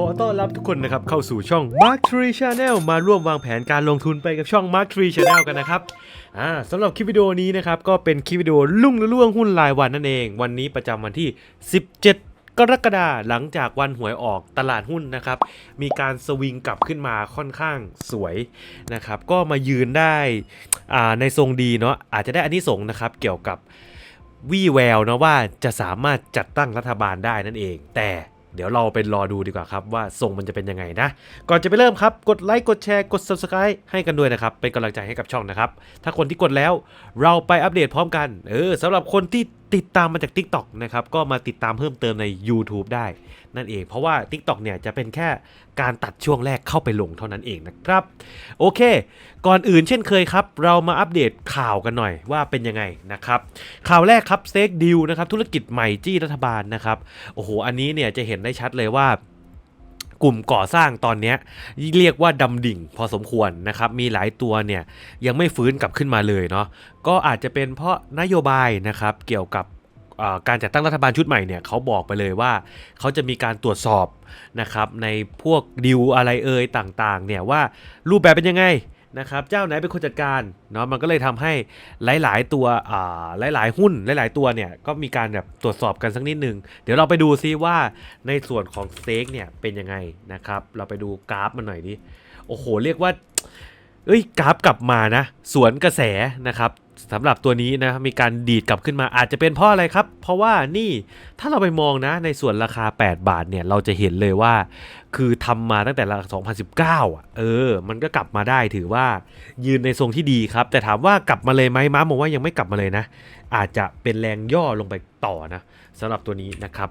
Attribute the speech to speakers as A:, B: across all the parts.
A: อต้อนรับทุกคนนะครับเข้าสู่ช่อง Mark Tree Channel มาร่วมวางแผนการลงทุนไปกับช่อง Mark Tree Channel กันนะครับอ่าสำหรับคลิปวิดีโอนี้นะครับก็เป็นคลิปวิดีโอลุ่งละล่วงหุ้นรายวันนั่นเอง วันนี้ประจำวันที่ 17กรกฎาคมหลังจากวันหวยออกตลาดหุ้นนะครับ มีการสวิงกลับขึ้นมาค่อนข้างสวยนะครับ ก็มายืนได้อ่าในทรงดีเนาะอาจจะได้อันนี้สงนะครับ เกี่ยวกับวี่แววนะว่าจะสามารถจัดตั้งรัฐบาลได้นั่นเอง แต่ เดี๋ยวเราไปรอดูดีกว่าครับว่าทรงมันจะเป็นยังไงนะ ก่อนจะไปเริ่มครับ กดไลค์กดแชร์กด subscribe ให้กันด้วยนะครับ เป็นกำลังใจให้กับช่องนะครับ ถ้าคนที่กดแล้วเราไปอัปเดตพร้อมกัน เออสำหรับคนที่ติดตามมาจาก TikTok นะครับก็มาติดตามเพิ่มเติมใน YouTube ได้ นั่นเอง เพราะว่า TikTok เนี่ยจะเป็นแค่การตัดช่วงแรกเข้าไปลงเท่านั้นเองนะครับ โอเค ก่อนอื่นเช่นเคยครับ เรามาอัปเดตข่าวกันหน่อยว่าเป็นยังไงนะครับ ข่าวแรกครับเซ็กดิวนะครับธุรกิจใหม่จี้รัฐบาลนะครับโอ้โหอันนี้เนี่ยจะเห็นได้ชัดเลยว่ากลุ่มก่อสร้างตอนนี้เรียกว่าดำดิ่งพอสมควรนะครับ มีหลายตัวเนี่ยยังไม่ฟื้นกลับขึ้นมาเลยเนาะก็อาจจะเป็นเพราะนโยบายนะครับเกี่ยวกับ การจัดตั้งรัฐบาลชุดใหม่เนี่ยเขาบอกไปเลยว่าเขาจะมีการตรวจสอบนะครับในพวกดิวอะไรเอ่ยต่างๆเนี่ยว่ารูปแบบเป็นยังไงนะครับเจ้าไหนเป็นคนจัดการเนาะมันก็เลยทำให้หลาย ๆ ตัวอ่าหลาย ๆ หุ้นหลาย ๆ ตัวเนี่ยก็มีการแบบตรวจสอบกันสักนิดนึง เดี๋ยวเราไปดูซิว่าในส่วนของสเต็กเนี่ยเป็นยังไงนะครับเราไปดูกราฟมันหน่อยดิโอ้โห เรียกว่าเอ้ยกราฟกลับมานะ สวนกระแสนะครับ สำหรับตัวนี้นะมีการดีดกลับขึ้นมาอาจจะเป็นเพราะอะไรครับ เพราะว่านี่ถ้าเราไปมองนะในส่วนราคา 8 บาทเนี่ยเราจะเห็นเลยว่า คือทำมาตั้งแต่ละ2019อะเออ มันก็กลับมาได้ถือว่ายืนในทรงที่ดีครับ แต่ถามว่ากลับมาเลยไหมม้ามองว่ายังไม่กลับมาเลยนะ อาจจะเป็นแรงย่อลงไปต่อนะ สำหรับตัวนี้นะครับ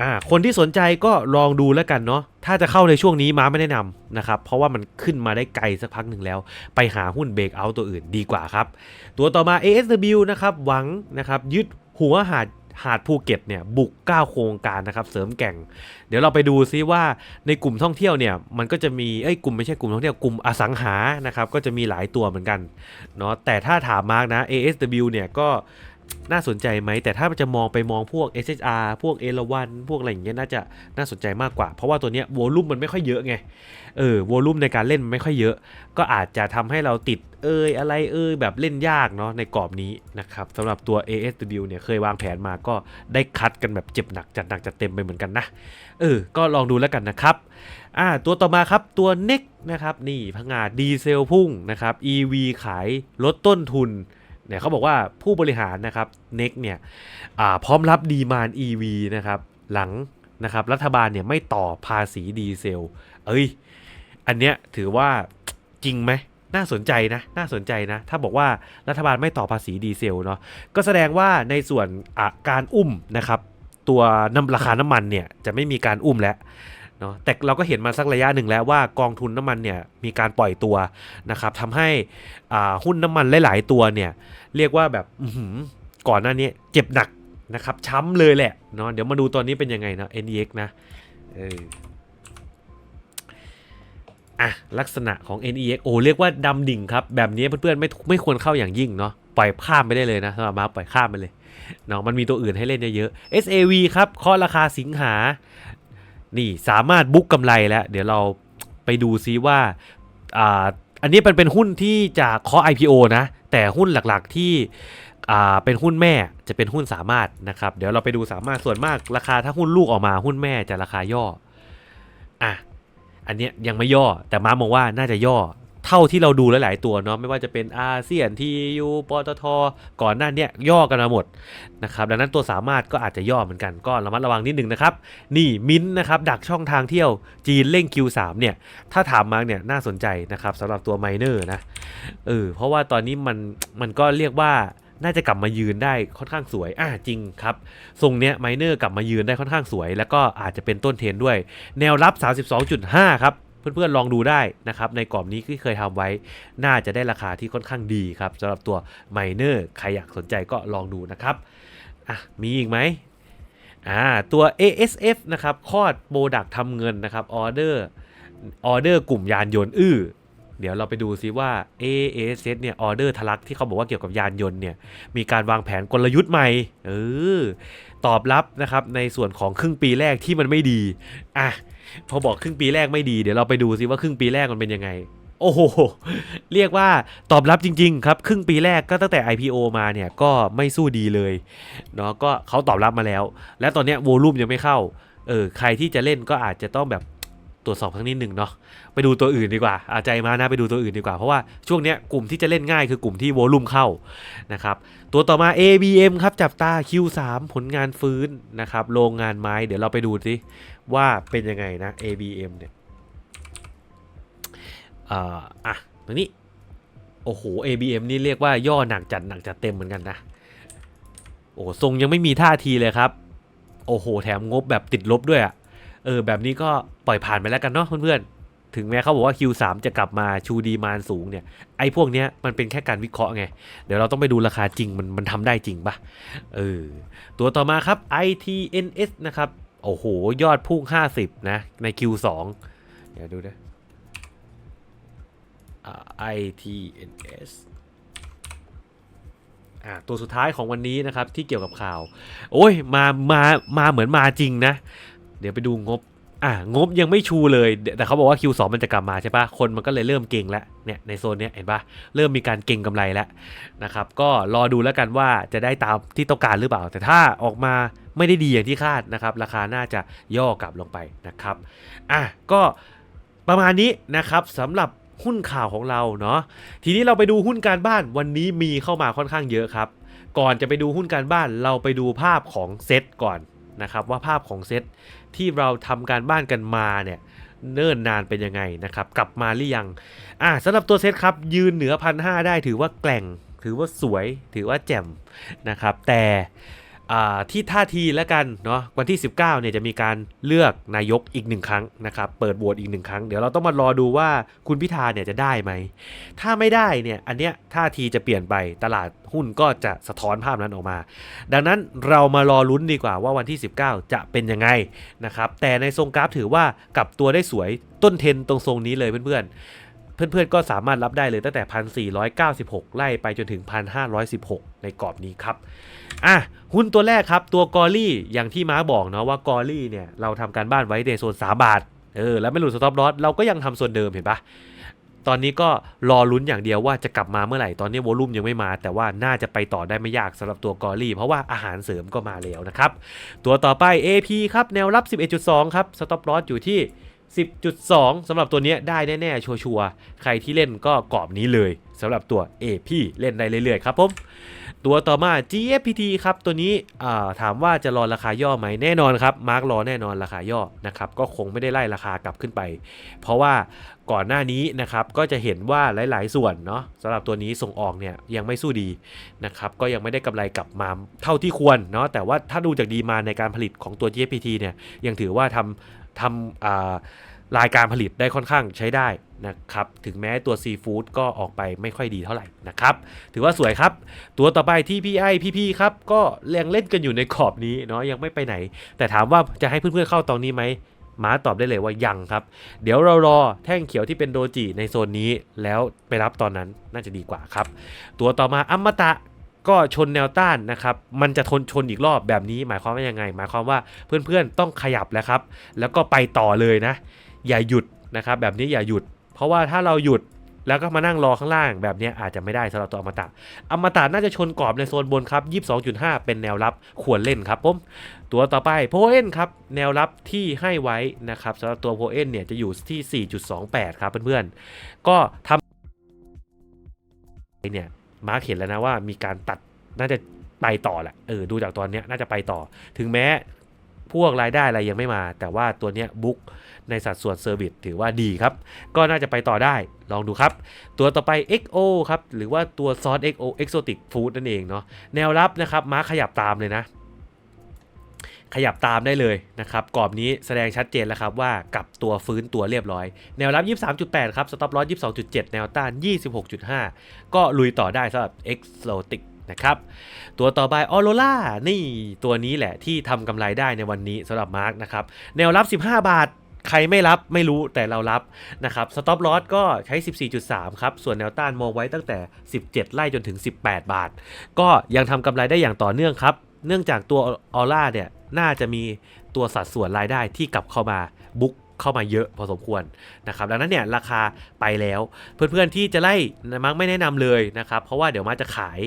A: อ่าคนที่สนใจก็ลองดูแล้วกันเนาะถ้าจะเข้าในช่วงนี้ม้าไม่แนะนำนะครับ เพราะว่ามันขึ้นมาได้ไกลสักพักหนึ่งแล้ว ไปหาหุ้นเบรกเอาตัวอื่นดีกว่าครับ ตัวต่อมา ASW นะครับหวังนะครับยึดหัวหาดหาดภูเก็ตเนี่ยบุก 9 โครงการนะครับเสริมแก่ง เดี๋ยวเราไปดูซิว่าในกลุ่มท่องเที่ยวเนี่ยมันก็จะมีเอ้ยกลุ่มไม่ใช่กลุ่มท่องเที่ยวกลุ่มอสังหานะครับก็จะมีหลายตัวเหมือนกันเนาะแต่ถ้าถามมาร์กนะ ASW เนี่ยก็ น่าสนใจไหม แต่ถ้าจะมองไปมองพวก SHR พวกเอราวันพวกอะไรอย่างเงี้ยน่าจะน่าสนใจมากกว่า เพราะว่าตัวเนี้ยวอลุ่มมันไม่ค่อยเยอะไง เออวอลุ่มในการเล่นมันไม่ค่อยเยอะ ก็อาจจะทำให้เราติดเอยอะไรเอยแบบเล่นยากเนาะในกรอบนี้นะครับสำหรับตัว ASW เนี่ยเคยวางแผนมาก็ได้คัดกันแบบเจ็บหนักจัดหนักจัดเต็มไปเหมือนกันนะ เออ ก็ลองดูแล้วกันนะครับอ่าตัวต่อมาครับตัว NEC นะครับนี่พังงาดีเซลพุ่งนะครับ EV ขายลดต้นทุน เนี่ยเขาบอกว่าผู้บริหารนะครับ NEC เนี่ยพร้อมรับดีมาน EV นะครับหลังนะครับรัฐบาลเนี่ยไม่ต่อภาษีดีเซล เอ้ย อันเนี้ยถือว่าจริงไหมน่าสนใจนะ น่าสนใจนะ ถ้าบอกว่ารัฐบาลไม่ต่อภาษีดีเซลเนาะ ก็แสดงว่าในส่วนการอุ้มนะครับ ตัวน้ำราคาน้ำมันเนี่ยจะไม่มีการอุ้มแล้ว เนาะแต่เราก็เห็นมาสักระยะหนึ่งแล้วว่ากองทุนน้ำมันเนี่ยมีการปล่อยตัวนะครับทำให้หุ้นน้ำมันหลาย ๆ ตัวเนี่ยเรียกว่าแบบก่อนหน้านี้เจ็บหนักนะครับช้ำเลยแหละเนาะเดี๋ยวมาดูตอนนี้เป็นยังไงนะ NEX นะเอออะลักษณะของ NEX โอ้เรียกว่าดำดิ่งครับ แบบนี้เพื่อนๆไม่ไม่ควรเข้าอย่างยิ่งเนาะปล่อยข้ามไปได้เลยนะสำหรับมาปล่อยข้ามไปเลยเนาะมันมีตัวอื่นให้เล่นเยอะๆ SAV ครับเคาะราคาสิงหา นี่สามารถบุ๊กกำไรแล้ว เดี๋ยวเราไปดูซิว่าอ่าอันนี้เป็นเป็นหุ้นที่จะเคาะ IPO นะ แต่หุ้นหลักๆที่อ่าเป็นหุ้นแม่จะเป็นหุ้นสามารถนะครับ เดี๋ยวเราไปดูสามารถส่วนมากราคาถ้าหุ้นลูกออกมาหุ้นแม่จะราคาย่ออะอันเนี้ยยังไม่ย่อแต่มามองว่าน่าจะย่อ เท่าที่เราดูหลาย ๆ ตัวเนาะไม่ว่าจะเป็นอาเซียนทียูปตทก่อนหน้านี้ย่อกันมาหมดนะครับดังนั้นตัวสามารถก็อาจจะย่อเหมือนกันก็ระมัดระวังนิดนึงนะครับ นี่มิ้นท์นะครับดักช่องทางเที่ยวจีนเร่ง Q3 เนี่ยถ้าถามมาเนี่ยน่าสนใจนะครับสำหรับตัวไมเนอร์นะเออเพราะว่าตอนนี้มันมันก็เรียกว่าน่าจะกลับมายืนได้ค่อนข้างสวย อะจริงครับ ทรงเนี้ยไมเนอร์กลับมายืนได้ค่อนข้างสวย แล้วก็อาจจะเป็นต้นเทนด้วย แนวรับ 32.5 ครับ เพื่อนๆลองดูได้นะครับในกรอบนี้ที่เคยทำไว้ น่าจะได้ราคาที่ค่อนข้างดีครับสำหรับตัวไมเนอร์ใครอยากสนใจก็ลองดูนะครับอะมีอีกไหมอ่าตัว ASF นะครับคอดโปรดักทำเงินนะครับออเดอร์ออเดอร์กลุ่มยานยนต์อื้อเดี๋ยวเราไปดูซิว่า AAS เนี่ยออเดอร์ทะลักที่เขาบอกว่าเกี่ยวกับยานยนต์เนี่ยมีการวางแผนกลยุทธ์ใหม่เออ ตอบรับนะครับในส่วนของครึ่งปีแรกที่มันไม่ดีอะพอบอกครึ่งปีแรกไม่ดีเดี๋ยวเราไปดูซิว่าครึ่งปีแรกมันเป็นยังไง โอ้โห เรียกว่าตอบรับจริง ๆ ครับ ครึ่งปีแรกก็ตั้งแต่ IPO มาเนี่ยก็ไม่สู้ดีเลยเนาะก็เขาตอบรับมาแล้ว และตอนนี้โวลูมยังไม่เข้าเออใครที่จะเล่นก็อาจจะต้องแบบ ตรวจสอบครั้งนิดหนึ่งเนาะไปดูตัวอื่นดีกว่าอาใจมานะไปดูตัวอื่นดีกว่าเพราะว่าช่วงเนี้ยกลุ่มที่จะเล่นง่ายคือกลุ่มที่โวลูมเข้านะครับตัวต่อมา ABM ครับจับตา Q3 ผลงานฟื้นนะครับโรงงานไม้เดี๋ยวเราไปดูสิว่าเป็นยังไงนะ ABM เนี่ยอ่าอะตรงนี้โอ้โห ABM นี่เรียกว่าย่อหนักจัดหนักจัดเต็มเหมือนกันนะโอ้ทรงยังไม่มีท่าทีเลยครับ โอ้โห แถมงบแบบติดลบด้วยอะ่ะ เออแบบนี้ก็ปล่อยผ่านไปแล้วกันเนาะเพื่อนๆ ถึงแม้เขาบอกว่า Q3 จะกลับมาชูดีมานสูงเนี่ย ไอ้พวกเนี้ยมันเป็นแค่การวิเคราะห์ไง เดี๋ยวเราต้องไปดูราคาจริงมันมันทำได้จริงปะเออตัวต่อมาครับ ITNS นะครับ โอ้โห ยอดพุ่ง 50 นะ ใน Q2 เดี๋ยวดูนะอ่า ITNS อ่าตัวสุดท้ายของวันนี้นะครับที่เกี่ยวกับข่าว โอ้ยมามามาเหมือนมาจริงนะ เดี๋ยวไปดูงบ อ่างบยังไม่ชูเลย แต่เขาบอกว่า Q2 มันจะกลับมาใช่ปะคนมันก็เลยเริ่มเก่งแล้วเนี่ยในโซนเนี้ยเห็นปะเริ่มมีการเก่งกำไรแล้วนะครับก็รอดูแล้วกันว่าจะได้ตามที่ต้องการหรือเปล่า แต่ถ้าออกมาไม่ได้ดีอย่างที่คาดนะครับราคาน่าจะย่อกลับลงไปนะครับอะก็ประมาณนี้นะครับสำหรับหุ้นข่าวของเราเนาะทีนี้เราไปดูหุ้นการบ้านวันนี้มีเข้ามาค่อนข้างเยอะครับ ก่อนจะไปดูหุ้นการบ้านเราไปดูภาพของเซตก่อนนะครับว่าภาพของเซต ที่เราทำการบ้านกันมาเนี่ยเนิ่นนานเป็นยังไงนะครับ กลับมาหรือยังอะสำหรับตัวเซตครับ ยืนเหนือพันหได้ถือว่าแกล่ง ถือว่าสวย ถือว่าแจ่มนะครับ แต่ ที่ท่าทีแล้วกันเนาะวันที่ 19เนี่ยจะมีการเลือกนายกอีกหนึ่งครั้งนะครับเปิดโหวตอีกหนึ่งครั้ง เดี๋ยวเราต้องมารอดูว่าคุณพิธาเนี่ยจะได้ไหม ถ้าไม่ได้เนี่ยอันเนี้ยท่าทีจะเปลี่ยนไปตลาดหุ้นก็จะสะท้อนภาพนั้นออกมา ดังนั้นเรามารอลุ้นดีกว่าว่าวันที่ 19 จะเป็นยังไงนะครับแต่ในทรงกราฟถือว่ากลับตัวได้สวยต้นเทนตรงทรงนี้เลยเพื่อนๆ เพื่อนๆก็สามารถรับได้เลยตั้งแต่ 1,496 ไล่ไปจนถึง 1,516 ในกรอบนี้ครับอะหุ้นตัวแรกครับตัวกอรี่อย่างที่ม้าบอกเนาะว่ากอรี่เนี่ยเราทำการบ้านไว้ในโซน 3 บาทเออแล้วไม่หลุดสต็อปลอสเราก็ยังทำโซนเดิมเห็นปะตอนนี้ก็รอลุ้นอย่างเดียวว่าจะกลับมาเมื่อไหร่ ตอนนี้โวลุ่มยังไม่มา แต่ว่าน่าจะไปต่อได้ไม่ยากสำหรับตัวกอรี่ เพราะว่าอาหารเสริมก็มาแล้วนะครับ ตัวต่อไป AP ครับ แนวรับ 11.2 ครับ สต็อปลอสอยู่ที่ 10.2สำหรับตัวนี้ได้แน่ๆ ชัวร์ๆ ใครที่เล่นก็กรอบนี้เลยสำหรับตัว AP เล่นได้เรื่อยๆ ครับผม ตัวต่อมา GFPT ครับ ตัวนี้ถามว่าจะรอราคาย่อไหมแน่นอนครับ มาร์กรอแน่นอนราคาย่อนะครับ ก็คงไม่ได้ไล่ราคากลับขึ้นไป เพราะว่าก่อนหน้านี้นะครับ ก็จะเห็นว่าหลาย ๆ ส่วนเนาะสำหรับตัวนี้ส่งออกเนี่ยยังไม่สู้ดีนะครับ ก็ยังไม่ได้กำไรกลับมาเท่าที่ควรเนาะ แต่ว่าถ้าดูจากดีมาในการผลิตของตัว GFPT เนี่ย ยังถือว่าทำทำอ่ารายการผลิตได้ค่อนข้างใช้ได้ นะครับ ถึงแม้ตัวซีฟู้ดก็ออกไปไม่ค่อยดีเท่าไหร่นะครับ ถือว่าสวยครับ ตัวต่อไป TPI PP ครับ ก็ยังเล่นกันอยู่ในขอบนี้เนาะยังไม่ไปไหน แต่ถามว่าจะให้เพื่อนๆเข้าตอนนี้ไหมม้าตอบได้เลยว่ายังครับ เดี๋ยวเรารอแท่งเขียวที่เป็นโดจิในโซนนี้แล้วไปรับตอนนั้นน่าจะดีกว่าครับ ตัวต่อมาอมตะก็ชนแนวต้านนะครับ มันจะทนชนอีกรอบแบบนี้หมายความว่ายังไง หมายความว่าเพื่อนๆต้องขยับแล้วครับ แล้วก็ไปต่อเลยนะ อย่าหยุดนะครับ แบบนี้อย่าหยุด ราะว่าถ้าเราหยุดแล้วก็มานั่งรอข้างล่างแบบนี้อาจจะไม่ได้สำหรับตัวอมตะอมตะน่าจะชนกรอบในโซนบนครับ 22.5 เป็นแนวรับควรเล่นครับผมตัวต่อไปโพเอนครับแนวรับที่ให้ไว้นะครับสำหรับตัวโพเอนเนี่ยจะอยู่ที่ 4.28 ครับเพื่อนๆ ก็ทำเนี่ยมาร์คเห็นแล้วนะว่ามีการตัดน่าจะไปต่อแหละเออดูจากตอนเนี้ยน่าจะไปต่อ ถึงแม้ พวกรายได้อะไรยังไม่มา แต่ว่าตัวเนี้ยบุ๊กในสัดส่วนเซอร์วิสถือว่าดีครับ ก็น่าจะไปต่อได้ลองดูครับ ตัวต่อไป XO ครับ หรือว่าตัวซอส XO Exotic Food นั่นเองเนาะแนวรับนะครับมาร์คขยับตามเลยนะ ขยับตามได้เลยนะครับกรอบนี้แสดงชัดเจนแล้วครับว่ากลับตัวฟื้นตัวเรียบร้อย แนวรับ 23.8 ครับสต็อปลอส22.7 แนวต้าน 26.5 ก็ลุยต่อได้สำหรับ Exotic นะครับ ตัวต่อไปออโรล่านี่ตัวนี้แหละที่ทำกำไรได้ในวันนี้สำหรับมาร์กนะครับ แนวรับ 15 บาทใครไม่รับไม่รู้แต่เรารับนะครับสต็อปลอสก็ใช้ 14.3 ครับ ส่วนแนวต้านมองไว้ตั้งแต่ 17 ไล่จนถึง 18 บาท ก็ยังทำกำไรได้อย่างต่อเนื่องครับ เนื่องจากตัวออร่าเนี่ยน่าจะมีตัวสัดส่วนรายได้ที่กลับเข้ามาบุ๊ก เข้ามาเยอะพอสมควรนะครับดังนั้นเนี่ยราคาไปแล้ว เพื่อนๆที่จะไล่มักไม่แนะนำเลยนะครับเพราะว่าเดี๋ยวมาจะขาย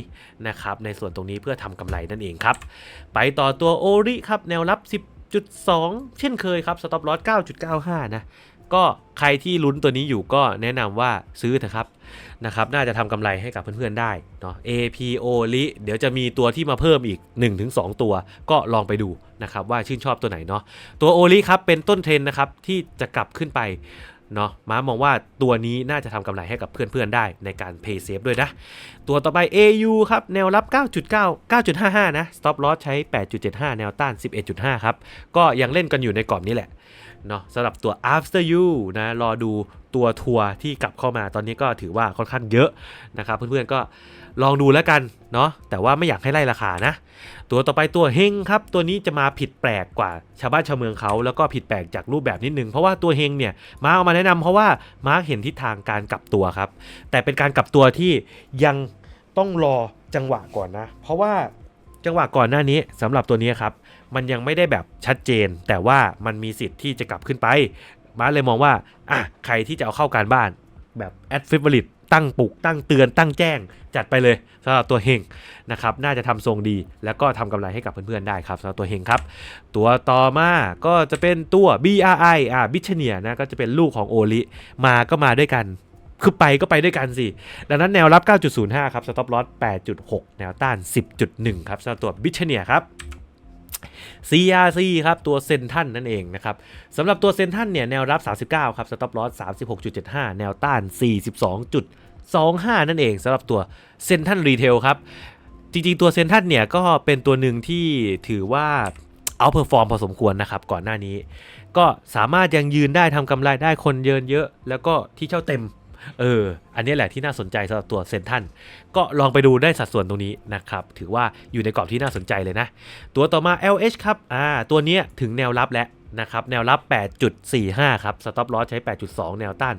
A: นะครับในส่วนตรงนี้เพื่อทำกำไรนั่นเองครับ ไปต่อตัวโอริครับแนวรับ 10.2 เช่นเคยครับสต็อปลอส9.95 นะ ก็ใครที่ลุ้นตัวนี้อยู่ก็แนะนำว่าซื้อเถอะครับนะครับ น่าจะทำกำไรให้กับเพื่อนๆได้เนาะ AP โอริเดี๋ยวจะมีตัวที่มาเพิ่มอีก 1-2 ตัว ก็ลองไปดูนะครับว่าชื่นชอบตัวไหนเนาะตัวโอริครับเป็นต้นเทรนนะครับที่จะกลับขึ้นไปเนาะม้ามองว่าตัวนี้น่าจะทำกำไรให้กับเพื่อนๆได้ในการ pay safe ด้วยนะ ตัวต่อไป AU ครับ แนวรับ 9.9 9.55 นะ stop loss ใช้ 8.75 แนวต้าน 11.5 ครับ ก็ยังเล่นกันอยู่ในกรอบนี้แหละ เนาะสำหรับตัว after you นะรอดูตัวทัวร์ที่กลับเข้ามาตอนนี้ก็ถือว่าค่อนข้างเยอะนะครับ เพื่อนๆก็ลองดูแล้วกันเนาะแต่ว่าไม่อยากให้ไล่ราคานะ ตัวต่อไปตัวเฮงครับ ตัวนี้จะมาผิดแปลกกว่าชาวบ้านชาวเมืองเขา แล้วก็ผิดแปลกจากรูปแบบนิดนึง เพราะว่าตัวเฮงเนี่ยมาเอามาแนะนำเพราะว่ามาร์กเห็นทิศทางการกลับตัวครับ แต่เป็นการกลับตัวที่ยังต้องรอจังหวะก่อนนะ เพราะว่า จังหวะก่อนหน้านี้สำหรับตัวนี้ครับมันยังไม่ได้แบบชัดเจน แต่ว่ามันมีสิทธิ์ที่จะกลับขึ้นไปมาร์คเลยมองว่าอะใครที่จะเอาเข้าการบ้าน แบบแอดฟิบลิตตั้งปลุกตั้งเตือนตั้งแจ้งจัดไปเลยสำหรับตัวเฮงนะครับน่าจะทำทรงดี แล้วก็ทำกำไรให้กับเพื่อนๆได้ครับสำหรับตัวเฮงครับ ตัวต่อมาก็จะเป็นตัว BRI อ่าบิชเนียนะก็จะเป็นลูกของโอลิมาก็มาด้วยกัน คือไปก็ไปด้วยกันสิ ดังนั้นแนวรับ 9.05 ครับ สต็อปลอส8.6 แนวต้าน 10.1 ครับสำหรับตัวบิชเนียครับ CRC ครับ ตัวเซนทันนั่นเองนะครับสำหรับตัวเซนทันเนี่ย แนวรับ 39 ครับ สต็อปลอส36.75 แนวต้าน 42.25 นั่นเองสำหรับตัวเซนทันรีเทลครับ จริงๆ ตัวเซนทันเนี่ยก็เป็นตัวหนึ่งที่ถือว่าเอาเพอร์ฟอร์มพอสมควรนะครับก่อนหน้านี้ ก็สามารถยังยืนได้ทำกำไรได้คนเยินเยอะ แล้วก็ที่เช่าเต็ม เออ อันนี้แหละที่น่าสนใจสำหรับตัวเซนทันก็ลองไปดูได้สัดส่วนตรงนี้นะครับ ถือว่าอยู่ในกรอบที่น่าสนใจเลยนะ ตัวต่อมา LH ครับ อ่า ตัวนี้ถึงแนวรับแล้วนะครับแนวรับ 8.45 ครับสต็อปลอสใช้ 8.2 แนวต้าน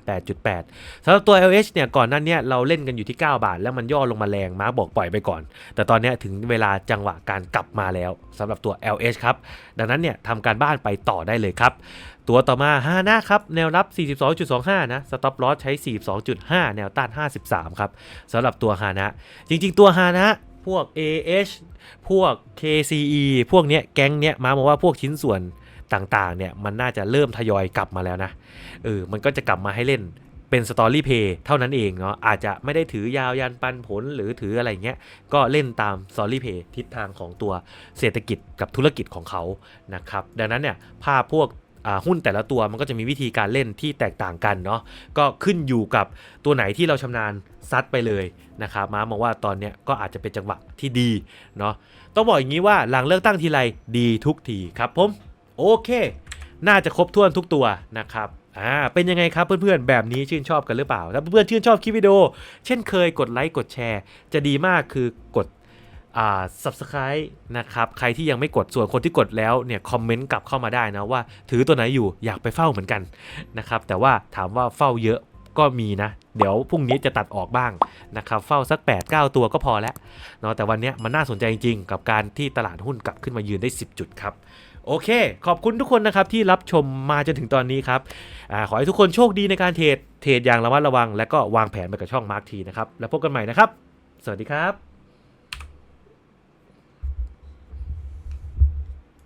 A: 8.8 สำหรับตัว LH เนี่ย ก่อนหน้าเนี้ยเราเล่นกันอยู่ที่ 9 บาท แล้วมันย่อลงมาแรง มาบอกปล่อยไปก่อน แต่ตอนนี้ถึงเวลาจังหวะการกลับมาแล้วสำหรับตัว LH ครับ ดังนั้นเนี่ยทำการบ้านไปต่อได้เลยครับ ตัวต่อมาฮานะครับ แนวรับ 42.25 นะ สต็อปลอสใช้ 42.5 แนวต้าน 53 ครับสำหรับตัวฮานะจริง ๆ ตัวฮานะพวก AH พวก KCE พวกเนี้ยแก๊งเนี้ยมาบอกว่าพวกชิ้นส่วนต่างๆ เนี่ย มันน่าจะเริ่มทยอยกลับมาแล้วนะ เออ มันก็จะกลับมาให้เล่นเป็นสตอรี่เพย์เท่านั้นเองเนาะ อาจจะไม่ได้ถือยาวยันปันผลหรือถืออะไรเงี้ย ก็เล่นตามสตอรี่เพย์ทิศทางของตัวเศรษฐกิจกับธุรกิจของเขานะครับ ดังนั้นเนี่ย ภาพพวก หุ้นแต่ละตัวมันก็จะมีวิธีการเล่นที่แตกต่างกันเนาะก็ขึ้นอยู่กับตัวไหนที่เราชำนาญซัดไปเลยนะครับมามองว่าตอนเนี้ยก็อาจจะเป็นจังหวะที่ดีเนาะต้องบอกอย่างนี้ว่าหลังเลือกตั้งทีไรดีทุกทีครับผมโอเค น่าจะครบถ้วนทุกตัวนะครับอ่าเป็นยังไงครับเพื่อนๆ แบบนี้ชื่นชอบกันหรือเปล่า ถ้าเพื่อนๆชื่นชอบคลิปวิดีโอ เช่นเคยกดไลค์กดแชร์ จะดีมากคือกด subscribe นะครับ ใครที่ยังไม่กดส่วนคนที่กดแล้วเนี่ยคอมเมนต์กลับเข้ามาได้นะว่า ถือตัวไหนอยู่อยากไปเฝ้าเหมือนกันนะครับ แต่ว่าถามว่าเฝ้าเยอะก็มีนะ เดี๋ยวพรุ่งนี้จะตัดออกบ้างนะครับ เฝ้าสัก 8-9 ตัวก็พอแล้วเนาะแต่วันนี้มันน่าสนใจจริงๆ กับการที่ตลาดหุ้นกลับขึ้นมายืนได้ 10 จุดครับ โอเค ขอบคุณทุกคนนะครับที่รับชมมาจนถึงตอนนี้ครับอขอให้ทุกคนโชคดีในการเทรดเทรดอย่างระมัดระวัง และก็วางแผนไปกับช่องมาร์คทีนะครับ แล้วพบกันใหม่นะครับ สวัสดีครับ